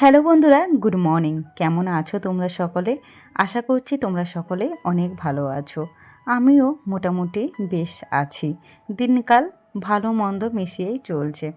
Hello বন্ধুরা, good morning. কেমন আছো তোমরা সকলে? আশা করছি তোমরা সকলে অনেক ভালো আছো। আমিও মোটামুটি বেশ আছি। দিনকাল ভালো মন্দ মিশিয়েই চলছে।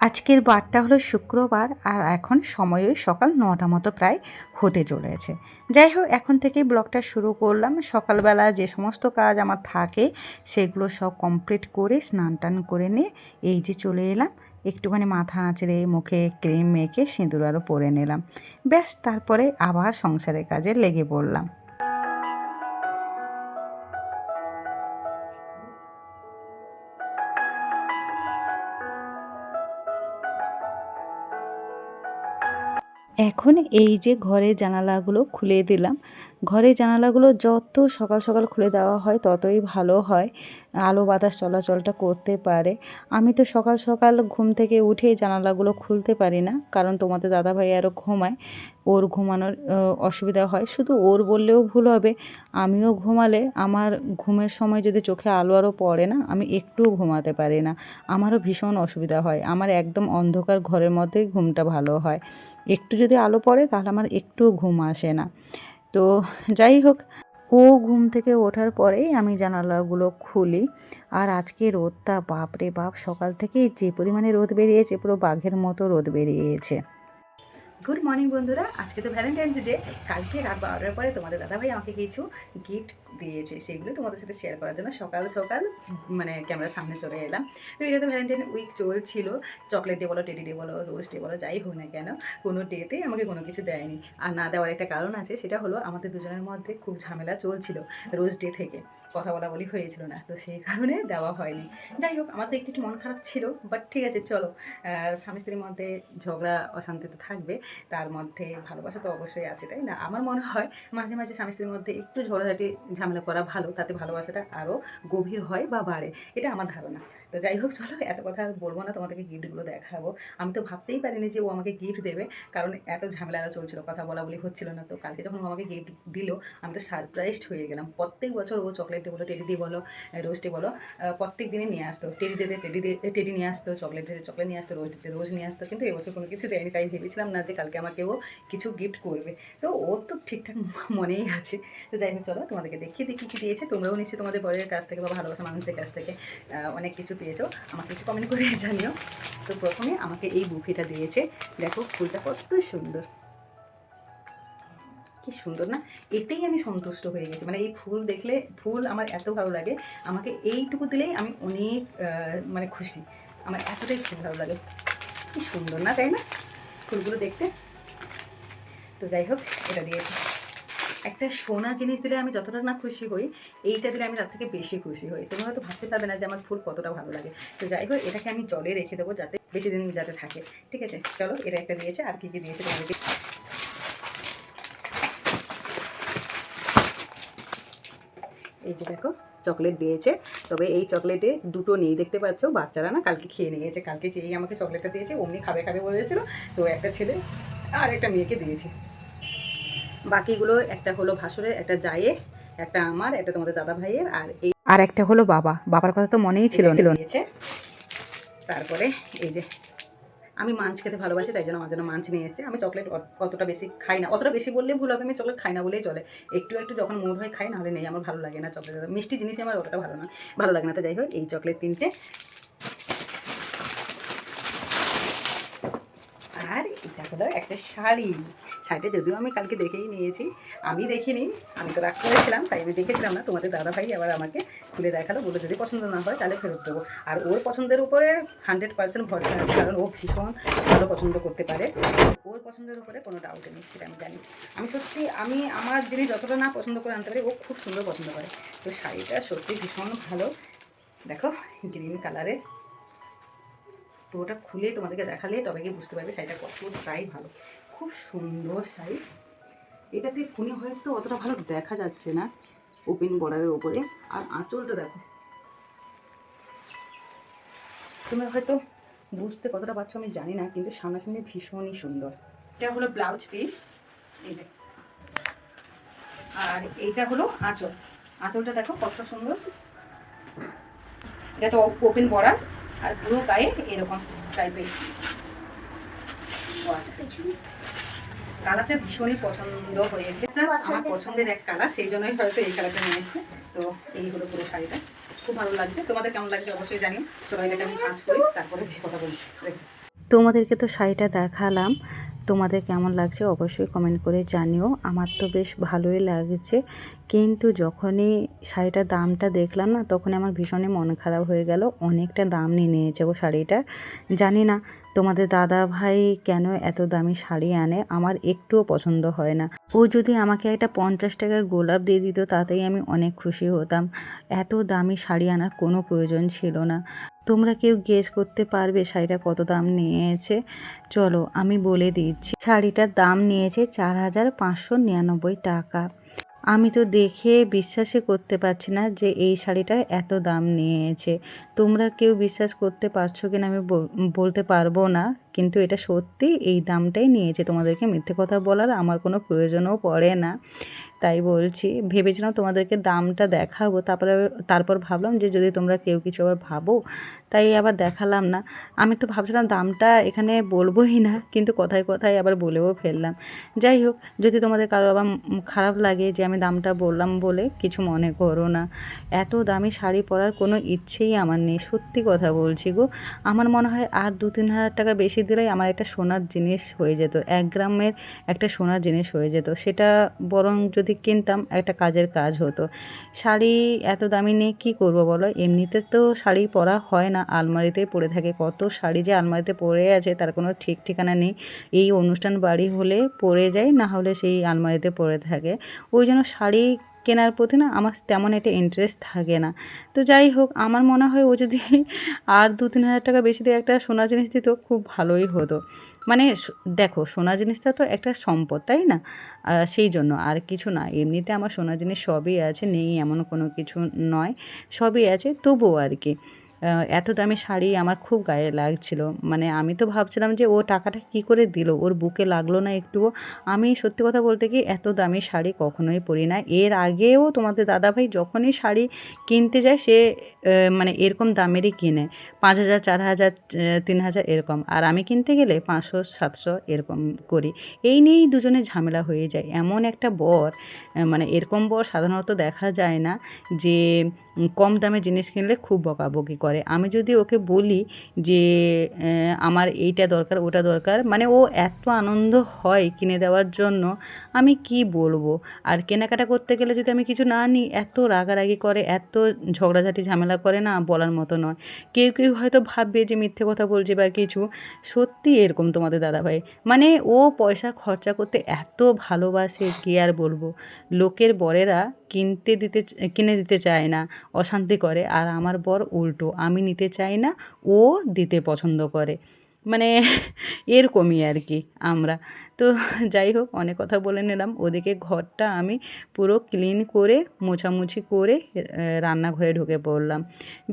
আজকের বারটা হলো শুক্রবার আর এখন সময় ওই সকাল নটা মতো প্রায় হতে চলেছে। যাই হোক, এখন থেকেই ব্লগটা শুরু করলাম। সকালবেলা যে সমস্ত কাজ আমার থাকে, সেগুলো সব কমপ্লিট করে স্নান টান করে নিয়ে এই যে চলে এলাম। একটুখানি মাথা আঁচড়ে মুখে ক্রিম মেখে সিঁদুর আরও পরে নিলাম। ব্যাস, তারপরে আবার সংসারের কাজে লেগে পড়লাম। এখন এই যে ঘরের জানালাগুলো খুলে দিলাম। ঘরের জানালাগুলো যত সকাল সকাল খুলে দেওয়া হয়, ততই ভালো হয়। আলো বাতাস চলাচলটা করতে পারে। আমি তো সকাল সকাল ঘুম থেকে উঠে জানালাগুলো খুলতে পারি না, কারণ তোমাদের দাদাভাই আরও ঘুমায়। ওর ঘুমানোর অসুবিধা হয়। শুধু ওর বললেও ভুল হবে। আমিও ঘুমালে আমার ঘুমের সময় যদি চোখে আলো আরও পড়ে না, আমি একটুও ঘুমাতে পারি না। আমারও ভীষণ অসুবিধা হয়। আমার একদম অন্ধকার ঘরের মধ্যেই ঘুমটা ভালো হয়। একটু যদি আলো পড়ে, তাহলে আমার একটুও ঘুম আসে না। তো যাই হোক, ও ঘুম থেকে ওঠার পরেই আমি জানালাগুলো খুলি। আর আজকে রোদটা, বাপরে বাপ, সকাল থেকেই যে পরিমাণে রোদ বেরিয়েছে, পুরো বাঘের মতো রোদ বেরিয়েছে। গুড মর্নিং বন্ধুরা, আজকে তো ভ্যালেন্টাইন্স ডে কালকে রাত বারোটার পরে তোমাদের দাদাভাই আমাকে কিছু গিফট দিয়েছে সেগুলো তোমাদের সাথে শেয়ার করার জন্য। সকাল সকাল মানে ক্যামেরার সামনে চলে এলাম। তো এটা তো ভ্যালেন্টাইন উইক চলছিল। চকলেট ডে বলো টেডি ডে বলো রোজ ডে বলো, যাই হোক না কেন, কোনো ডেতে আমাকে কোনো কিছু দেয়নি। আর না দেওয়ার একটা কারণ আছে, সেটা হলো আমাদের দুজনের মধ্যে খুব ঝামেলা চলছিল রোজ ডে থেকে। কথা বলা বলি হয়েছিল না, তো সেই কারণে দেওয়া হয়নি। যাই হোক আমার তো একটু একটু মন খারাপ ছিল বাট ঠিক আছে, চলো। স্বামী স্ত্রীর মধ্যে ঝগড়া, অশান্তি তো থাকবে, তার মধ্যে ভালোবাসা তো অবশ্যই আছে, তাই না? আমার মনে হয় মাঝে মাঝে স্বামী স্ত্রীর মধ্যে একটু ঝগড়াঝাটি ঝামেলা করা ভালো, তাতে ভালোবাসাটা আরও গভীর হয় বা বাড়ে, এটা আমার ধারণা। তো যাই হোক, চলো এত কথা আর বলব না, তোমাদেরকে গিফটগুলো দেখাবো। আমি তো ভাবতেই পারিনি যে ও আমাকে গিফট দেবে, কারণ এত ঝামেলা চলছিল, কথা বলা বলি হচ্ছিল না। তো কালকে যখন ও আমাকে গিফট দিল, আমি তো সারপ্রাইজড হয়ে গেলাম। প্রত্যেক বছর ও চকলেট বলো টেডি ডে বলো রোজ ডে বলো প্রত্যেক দিনে নিয়ে আসতো। টেডি ডেতে টেডি ডে টেডি নিয়ে আসতো চকলেট ডেতে চকলেট নিয়ে আসতো রোজ ডেতে রোজ নিয়ে আসতো। কিন্তু এবছর কোনো কিছু দেয়নি, তাই ভেবেছিলাম না যে কালকে আমাকে ও কিছু গিফট করবে। তো ওর তো ঠিকঠাক মনেই আছে। তো যাই হোক, চলো তোমাদেরকে দেখিয়ে দেখি কী দিয়েছে। তোমরাও নিশ্চয়ই তোমাদের বরের কাছ থেকে বা ভালোবাসা মানুষদের কাছ থেকে অনেক কিছু পেয়েছ। আমাকে একটু কমেন্ট করে জানিও। তো প্রথমে আমাকে এই বুফিটা দিয়েছে। দেখো, ফুলটা কত সুন্দর। কি সুন্দর না? এতেই আমি সন্তুষ্ট হয়ে গেছি। মানে এই ফুল দেখলে, ফুল আমার এত ভালো লাগে। আমাকে এইটুকু দিলেই আমি অনেক মানে খুশি। আমার এতটাই ফুল ভালো লাগে। কি সুন্দর না, তাই না? ফুলগুলো দেখতে। তো যাই হোক, এটা দিয়েছি। একটা সোনা জিনিস দিলে আমি যতটা না খুশি হই, এইটা দিলে আমি তার থেকে বেশি খুশি হই। তোমরা হয়তো ভাবতে পারবে না যে আমার ফুল কতটা ভালো লাগে। তো যাই হোক, এটাকে আমি জলে রেখে দেবো যাতে বেশি দিন যাতে থাকে। ঠিক আছে? চলো, এটা একটা দিয়েছে। আর কি কি দিয়েছে তোমাদেরকে এই যে দেখো, চকলেট দিয়েছে। তবে এই চকলেটে দুটো নেই দেখতে পাচ্ছ। বাচ্চারা না কালকে খেয়ে নিয়েছে। কালকে যেই আমাকে চকলেটটা দিয়েছে, অমনি খাবে খাবে বলেছিল। তো একটা ছেলে আর একটা মেয়েকে দিয়েছে। বাকিগুলো একটা হলো ভাসুরের একটা জায়ে একটা আমার একটা তোমাদের দাদা ভাইয়ের আর এই আর একটা হলো বাবা। বাবার কথা তো মনেই ছিল দিয়েছে। তারপরে এই যে আমি মাঞ্চ খেতে ভালোবাসি তাই জন্য আমার জন্য মাঞ্চ নিয়ে এসেছে। আমি চকলেট অতটা বেশি খাই না। অতটা বেশি বললে ভুল হবে আমি চকলেট খাই না বলেই চলে। একটু একটু যখন মুড হয় খাই নাহলে নেই। আমার ভালো লাগে না চকলেট। মিষ্টি জিনিস আমার অতটা ভালো না ভালো লাগে না। তো যাই হোক এই চকলেট তিনটে আর এটা হলো একটা শাড়ি। শাড়িটা যদিও আমি কালকে দেখেই নিয়েছি, আমি দেখিনি, আমি তো রাগ করেছিলাম, তাই আমি দেখেছিলাম না, তোমাদের দাদা ভাই আবার আমাকে খুলে দেখাল, বলে যদি পছন্দ না হয় তাহলে ফেরত দেবো। আর ওর পছন্দের উপরে হান্ড্রেড পার্সেন্ট ভরসা আছে, কারণ ও ভীষণ ভালো পছন্দ করতে পারে। ওর পছন্দের উপরে কোনো ডাউট নেই, সেটা আমি জানি। আমি সত্যি, আমি আমার জিনিস যতটা না পছন্দ করে আনতে পারি, ও খুব সুন্দর পছন্দ করে। তো শাড়িটা সত্যি ভীষণ ভালো। দেখো গ্রিন কালারের ওটা খুলে তোমাদেরকে দেখালে তবে গিয়ে বুঝতে পারবে শাড়িটা কতটাই ভালো। খুব সুন্দর শাড়ি। এটাতে ফোনে হয়তো অতটা ভালো দেখা যাচ্ছে না ওপেন বর্ডারের ওপরে আর আঁচলটা দেখো। তোমরা হয়তো বুঝতে কতটা পারছ আমি জানি না, কিন্তু সামনাসামনি ভীষণই সুন্দর। এটা হলো ব্লাউজ পিস আর এইটা হলো আঁচল। আঁচলটা দেখো কত সুন্দর। এটা তো ওপেন বর্ডার আর পুরো গায়ে এরকম টাইপের কালারটা ভীষণই পছন্দ হয়েছে। আমার পছন্দের। এক কালার সেই জন্যই হয়তো এই কালারটা নিয়ে এসেছে। তো এই হলো পুরো শাড়িটা। খুব ভালো লাগছে। তোমাদের কেমন লাগছে অবশ্যই জানি সবাই এটাকে আমি কাজ করি তারপরে কথা বলছি। তোমাদেরকে তো শাড়িটা দেখালাম। তোমাদের কেমন লাগছে অবশ্যই কমেন্ট করে জানিও। আমার তো বেশ ভালোই লাগছে। কিন্তু যখনই শাড়িটার দামটা দেখলাম না তখন আমার ভীষণই মন খারাপ হয়ে গেল। অনেকটা দাম নিয়ে নিয়েছে ও শাড়িটা। জানি না তোমাদের দাদা ভাই কেন এত দামি শাড়ি আনে? আমার একটুও পছন্দ হয় না। ও যদি আমাকে একটা পঞ্চাশ টাকার গোলাপ দিয়ে দিত, তাতেই আমি অনেক খুশি হতাম। এত দামি শাড়ি আনার কোনো প্রয়োজন ছিল না। তোমরা কেউ গেস করতে পারবে শাড়িটা কত দাম নিয়েছে? চলো, আমি বলে দিচ্ছি। শাড়িটার দাম নিয়েছে চার হাজার পাঁচশো নিরানব্বই টাকা। আমি তো দেখে বিশ্বাসই করতে পারছি না যে এই শাড়িটার এত দাম নিয়েছে। তোমরা কেউ বিশ্বাস করতে পারছ কিনা আমি বলতে পারব না, কিন্তু এটা সত্যি এই দামটাই নিয়েছে। তোমাদেরকে মিথ্যে কথা বলার আমার কোনো প্রয়োজনও পড়ে না। তাই বলছি, ভেবেছিলাম তোমাদেরকে দামটা দেখাবো, তারপরে তারপর ভাবলাম যে যদি তোমরা কেউ কিছু আবার ভাবো, তাই আবার দেখালাম না। আমি তো ভাবছিলাম দামটা এখানে বলবোই না, কিন্তু কথায় কথায় আবার বলেও ফেললাম। যাই হোক, যদি তোমাদের কারও আবার খারাপ লাগে যে আমি দামটা বললাম বলে, কিছু মনে করো না। এত দামি শাড়ি পরার কোনো ইচ্ছেই আমার নেই, সত্যি কথা বলছি গো। আমার মনে হয় আর দু তিন হাজার টাকা বেশি দিলেই আমার একটা সোনার জিনিস হয়ে যেত, এক গ্রামের একটা সোনার জিনিস হয়ে যেত। সেটা বরং যদি কিনতাম একটা কাজের কাজ হতো। শাড়ি এত দামি নিয়ে কী করব বলো? এমনিতে তো শাড়ি পরা হয় না। আলমারিতেই পড়ে থাকে। কত শাড়ি যে আলমারিতে পড়ে আছে, তার কোনো ঠিক ঠিকানা নেই। এই অনুষ্ঠান বাড়ি হলে পড়ে যায়, না হলে সেই আলমারিতে পড়ে থাকে। ওই জন্য শাড়ি কেনার প্রতি না আমার তেমন একটা ইন্টারেস্ট থাকে না। তো যাই হোক, আমার মনে হয় ও যদি আর দু তিন হাজার টাকা বেশি দিয়ে একটা সোনা জিনিস দিত, খুব ভালোই হতো। মানে দেখো সোনা জিনিসটা তো একটা সম্পদ, তাই না? সেই জন্য আর কিছু না, এমনিতে আমার সোনা জিনিস সবই আছে, নেই এমন কোনো কিছু নয়, সবই আছে, তবুও আর কি। এত দামি শাড়ি আমার খুব গায়ে লাগছিল। মানে আমি তো ভাবছিলাম যে ও টাকাটা কি করে দিল? ওর বুকে লাগল না একটুও? আমি সত্যি কথা বলতে কি এত দামি শাড়ি কখনোই পরি না। এর আগেও তোমাদের দাদাভাই যখনই শাড়ি কিনতে যায়, সে মানে এরকম দামেরই কিনে। পাঁচ হাজার, চার হাজার তিন হাজার এরকম। আর আমি কিনতে গেলে পাঁচশো, সাতশো এরকম করি। এই নিয়েই দুজনে ঝামেলা হয়ে যায়। এমন একটা বর মানে এরকম বর সাধারণত দেখা যায় না যে কম দামে জিনিস কিনলে খুব বকাবকি করে। আমি যদি ওকে বলি যে আমার এইটা দরকার, ওটা দরকার। মানে ও এত আনন্দ হয় কিনে দেওয়ার জন্য, আমি কি বলব? আর কেনাকাটা করতে গেলে যদি আমি কিছু না নিই, এত রাগারাগি করে, এত ঝগড়াঝাটি ঝামেলা করে না বলার মতো নয়। কেউ কেউ হয়তো ভাববে যে, মিথ্যে কথা বলছে বা কিছু। সত্যি এরকম তোমাদের দাদাভাই। মানে ও পয়সা খরচা করতে এত ভালোবাসে, কি আর বলব? লোকের বরেরা কিনতে দিতে কিনে দিতে চায় না, অশান্তি করে। আর আমার বর উল্টো, আমি নিতে চাই না, ও দিতে পছন্দ করে। মানে এরকমই আর কি আমরা। তো যাই হোক, অনেক কথা বলে নিলাম। ওদিকে ঘরটা আমি পুরো ক্লিন করে, মোছামুছি করে রান্নাঘরে ঢুকে পড়লাম।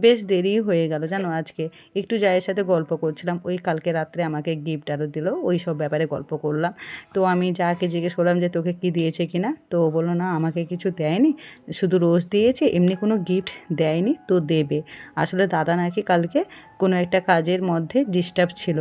বেশ দেরি হয়ে গেল জানো আজকে। একটু জায়ের সাথে গল্প করছিলাম। ওই কালকে রাত্রে আমাকে গিফট আরও দিল, ওই সব ব্যাপারে গল্প করলাম। তো আমি যাকে জিজ্ঞেস করলাম যে, তোকে কি দিয়েছে কি না? তো ও বলল, না, আমাকে কিছু দেয়নি। শুধু রোজ দিয়েছে, এমনি কোনো গিফট দেয়নি, তো দেবে। আসলে দাদা নাকি কালকে কোনো একটা কাজের মধ্যে ডিস্টার্ব ছিল।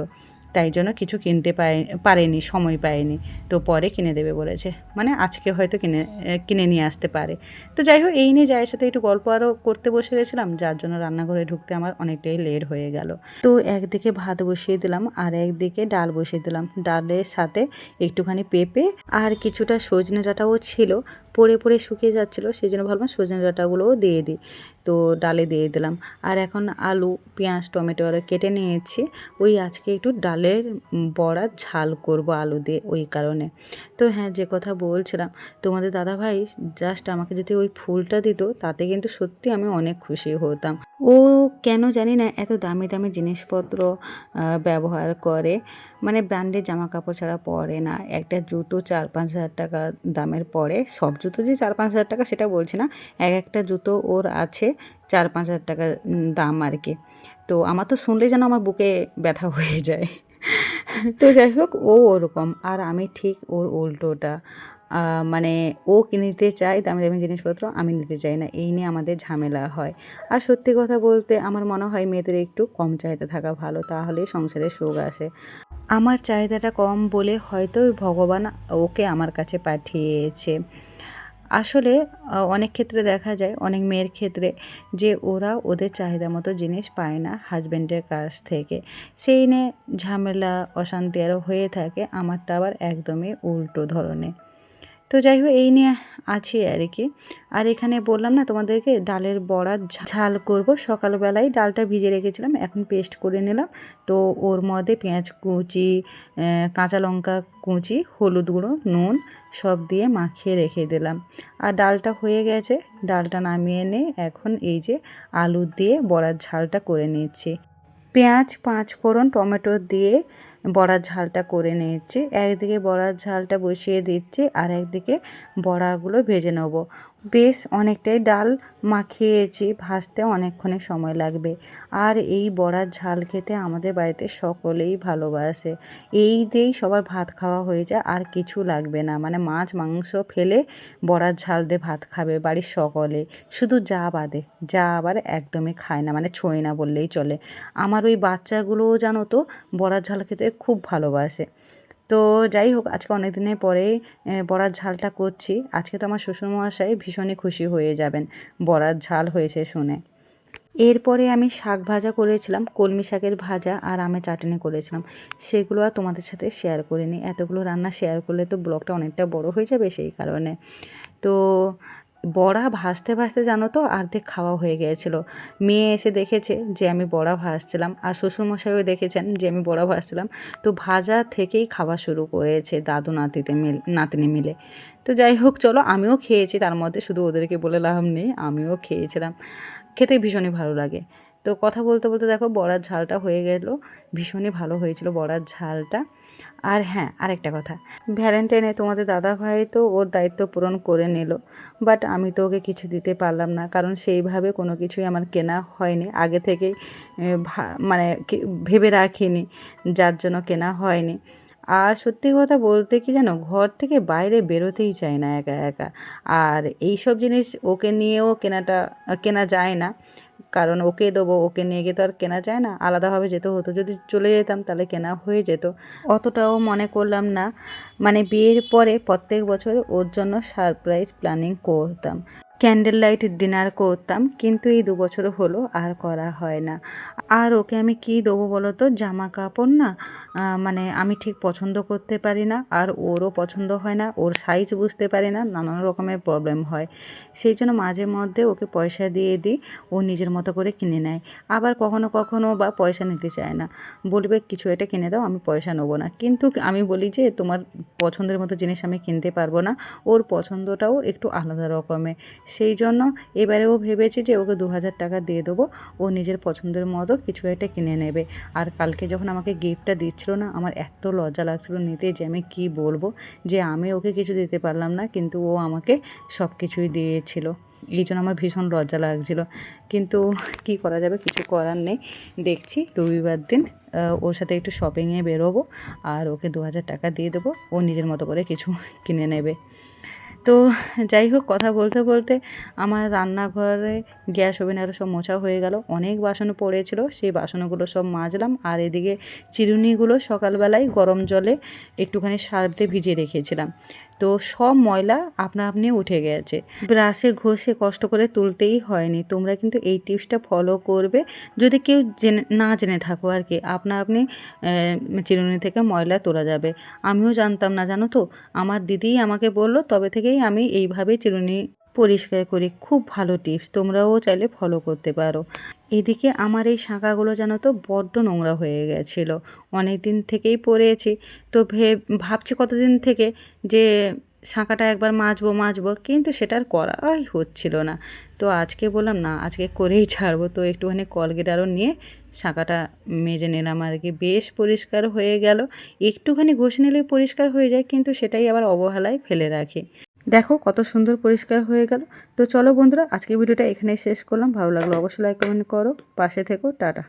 তাই জন্য কিছু কিনতে পায়, পারেনি, সময় পায়নি। তো পরে কিনে দেবে বলেছে। মানে আজকে হয়তো কিনে কিনে নিয়ে আসতে পারে। তো যাই হোক, এই নিয়ে জায়ের সাথে একটু গল্প আরও করতে বসে গেছিলাম, যার জন্য রান্নাঘরে ঢুকতে আমার অনেকটাই লেট হয়ে গেল। তো একদিকে ভাত বসিয়ে দিলাম, আর একদিকে ডাল বসিয়ে দিলাম। ডালের সাথে একটুখানি পেঁপে আর কিছুটা সজনে ডাঁটাও ছিল। পড়ে পড়ে শুকিয়ে যাচ্ছিল সেই জন্য ভাবলাম সজনে ডাঁটাগুলোও দিয়ে দিই। তো ডালে দিয়ে দিলাম। আর এখন আলু, পেঁয়াজ, টমেটো আর কেটে নিয়েছি। ওই আজকে একটু ডালের বড়া ঝাল করব আলু দিয়ে ওই কারণে। তো হ্যাঁ যে কথা বলছিলাম, তোমাদের দাদাভাই জাস্ট আমাকে যদি ওই ফুলটা দিত, তাতে কিন্তু সত্যি আমি অনেক খুশি হতাম। ও কেন জানি না এত দামি দামি জিনিসপত্র ব্যবহার করে। মানে ব্র্যান্ডের জামা কাপড় ছাড়া পরে না। একটা জুতো চার পাঁচ হাজার টাকা দামের পরে। সব জুতো যে চার পাঁচ হাজার টাকা সেটা বলছি না। এক একটা জুতো ওর আছে চার পাঁচ হাজার টাকা দাম আর কি। তো আমার তো শুনলেই যেন আমার বুকে ব্যথা হয়ে যায়। তো যাই হোক, ও ওরকম। আর আমি ঠিক ওর উল্টোটা। মানে ও কিনতে চায়, দামি দামি জিনিসপত্র, আমি নিতে চাই না। এই নিয়ে আমাদের ঝামেলা হয়। আর সত্যি কথা বলতে আমার মনে হয় মেয়েদের একটু কম চাহিদা থাকা ভালো তাহলে সংসারে সুখ আসে। আমার চাহিদাটা কম বলে হয়তো ভগবান ওকে আমার কাছে পাঠিয়েছে। আসলে অনেক ক্ষেত্রে দেখা যায়, অনেক মেয়ের ক্ষেত্রে যে ওরা ওদের চাহিদা মতো জিনিস পায় না হাজব্যান্ডের কাছ থেকে। সেই নিয়ে ঝামেলা, অশান্তি আরও হয়ে থাকে, আমারটা আবার একদমই উল্টো ধরনের। তো যাই হোক এই নিয়ে আছি আর কি। আর এখানে বললাম না, তোমাদেরকে ডালের বড়া ঝাল করব। সকালবেলায় ডালটা ভিজে রেখেছিলাম, এখন পেস্ট করে নিলাম। তো ওর মধ্যে পেঁয়াজ কুচি কাঁচা লঙ্কা কুচি, হলুদ গুঁড়ো, নুন সব দিয়ে মাখিয়ে রেখে দিলাম। আর ডালটা হয়ে গেছে, ডালটা নামিয়ে নিয়ে এখন এই যে আলু দিয়ে বড়ার ঝালটা করে নিচ্ছি। পেঁয়াজ পাঁচ ফোড়ন টমেটো দিয়ে বড়ার ঝালটা করে নিয়েছি। একদিকে বড়ার ঝালটা বসিয়ে দিচ্ছি আর একদিকে বড়াগুলো ভেজে নেব। বেশ অনেকটাই ডাল মাখিয়েছি, ভাজতে অনেকক্ষণে সময় লাগবে। আর এই বড়ার ঝাল খেতে আমাদের বাড়িতে সকলেই ভালোবাসে। এই দিয়েই সবার ভাত খাওয়া হয়ে যায়, আর কিছু লাগবে না। মানে মাছ, মাংস ফেলে বড়ার ঝাল দিয়ে ভাত খাবে বাড়ির সকলে। শুধু যা বাদে, যা আবার একদমই খায় না মানে ছোঁয় না বললেই চলে। আমার ওই বাচ্চাগুলোও জানো তো, বড়ার ঝাল খেতে খুব ভালোবাসে। তো যাই হোক, আজকে অনেক দিনের পরে বড়ার ঝালটা করছি। আজকে তো আমার শ্বশুরমশাই ভীষণই খুশি হয়ে যাবেন, বড়ার ঝাল হয়েছে শুনে। এরপরে আমি শাক ভাজা করেছিলাম, কলমি শাকের ভাজা আর আমের চাটনি করেছিলাম। সেগুলো আর তোমাদের সাথে শেয়ার করিনি। এতগুলো রান্না শেয়ার করলে তো ব্লগটা অনেকটা বড় হয়ে যাবে সেই কারণে। তো বড়া ভাজতে ভাসতে জানো তো অর্ধেক খাওয়া হয়ে গিয়েছিল। মেয়ে এসে দেখেছে যে আমি বড়া ভাজছিলাম আর শ্বশুরমশাইও দেখেছেন যে আমি বড়া ভাজছিলাম। তো ভাজা থেকেই খাওয়া শুরু করেছে দাদু নাতিতে মিল নাতনি মিলে। তো যাই হোক, চলো আমিও খেয়েছি। তার মধ্যে শুধু ওদেরকে বলে লাভ নেই, আমিও খেয়েছিলাম। খেতে ভীষণই ভালো লাগে। তো কথা বলতে বলতে দেখো বড়ার ঝালটা হয়ে গেল, ভীষণই ভালো হয়েছিল বড়ার ঝালটা। আর হ্যাঁ আরেকটা কথা ভ্যালেন্টাইনে তোমাদের দাদা ভাই তো ওর দায়িত্ব পূরণ করে নিল বাট আমি তো ওকে কিছু দিতে পারলাম না, কারণ সেইভাবে কোনো কিছুই আমার কেনা হয়নি, আগে থেকেই মানে ভেবে রাখিনি যার জন্য কেনা হয়নি। আর সত্যি কথা বলতে কি জানো, ঘর থেকে বাইরে বেরোতেই চায় না একা একা, আর এই সব জিনিস ওকে নিয়েও কেনাটা, কেনা যায় না। কারণ ওকে দেবো, ওকে নিয়ে গিয়ে তো আর কেনা যায় না। আলাদাভাবে যেতে হতো। যদি চলে যেতাম তাহলে কেনা হয়ে যেত। অতটাও মনে করলাম না। মানে বিয়ের পরে প্রত্যেক বছর ওর জন্য সারপ্রাইজ প্ল্যানিং করতাম। ক্যান্ডেল লাইট ডিনার করতাম, কিন্তু এই দু বছর হলো আর করা হয় না। আর ওকে আমি কি দেবো বলো তো? জামা কাপড় না মানে আমি ঠিক পছন্দ করতে পারি না, আর ওরও পছন্দ হয় না, ওর সাইজ বুঝতে পারি না, নানান রকমের প্রবলেম হয়। সেই জন্য মাঝে মধ্যে ওকে পয়সা দিয়ে দিই, ও নিজের মতো করে কিনে নেয়। আবার কখনো কখনো বা পয়সা নিতে চায় না। বলবে, কিছু এটা কিনে দাও, আমি পয়সা নেব না। কিন্তু আমি বলি যে, তোমার পছন্দের মতো জিনিস আমি কিনতে পারব না। ওর পছন্দটাও একটু আলাদা রকমের। সেই জন্য এবারেও ভেবেছি যে ওকে দু হাজার টাকা দিয়ে দেবো। ও নিজের পছন্দের মতো কিছু একটা কিনে নেবে। আর কালকে যখন আমাকে গিফটটা দিচ্ছিল না, আমার এত লজ্জা লাগছিল নিতে যে আমি কি বলব? যে আমি ওকে কিছু দিতে পারলাম না, কিন্তু ও আমাকে সব কিছুই দিয়েছিল। এই জন্য আমার ভীষণ লজ্জা লাগছিল। কিন্তু কি করা যাবে? কিছু করার নেই। দেখছি রবিবার দিন ওর সাথে একটু শপিংয়ে বেরোবো। আর ওকে দু হাজার টাকা দিয়ে দেবো। ও নিজের মতো করে কিছু কিনে নেবে। তো যাই হোক, কথা বলতে বলতে আমার রান্নাঘরে গ্যাস ওভেন আরও সব মোছা হয়ে গেল। অনেক বাসন পড়েছিল, সেই বাসনগুলো সব মাজলাম। আর এদিকে চিরুনিগুলো সকালবেলায় গরম জলে একটুখানি সারতে ভিজিয়ে রেখেছিলাম। তো সব ময়লা আপনা আপনি উঠে গেছে। ব্রাশে ঘষে কষ্ট করে তুলতেই হয়নি। তোমরা কিন্তু এই টিপসটা ফলো করবে। যদি কেউ জেনে, না জেনে থাকো আর কি, আপনা আপনি চিরুনি থেকে ময়লা তোলা যাবে। আমিও জানতাম না, জানো তো? আমার দিদিই আমাকে বলল, তবে থেকেই আমি এইভাবে চিরুনি পরিষ্কার করি। খুব ভালো টিপস তোমরাও চাইলে ফলো করতে পারো। এদিকে আমার এই শাঁখাগুলো যেন তো বড্ড নোংরা হয়ে গেছিল। অনেক দিন থেকেই পড়েছি। তো ভে, ভাবছি কতদিন থেকে যে শাঁখাটা একবার মাজবো মাজবো, কিন্তু সেটার করাই হচ্ছিল না। তো আজকে বললাম, না, আজকে করেই ছাড়বো। তো একটুখানি কলগেট আরও নিয়ে শাঁখাটা মেজে নিলাম আর কি। বেশ পরিষ্কার হয়ে গেল। একটুখানি ঘষে নিলে পরিষ্কার হয়ে যায়, কিন্তু সেটাই আবার অবহেলায় ফেলে রাখি। দেখো কত সুন্দর পরিষ্কার হয়ে গেল। তো চলো বন্ধুরা আজকে ভিডিওটা এখানেই শেষ করলাম। ভালো লাগল অবশ্যই লাইক কমেন্ট করো। পাশে থেকো, টাটা।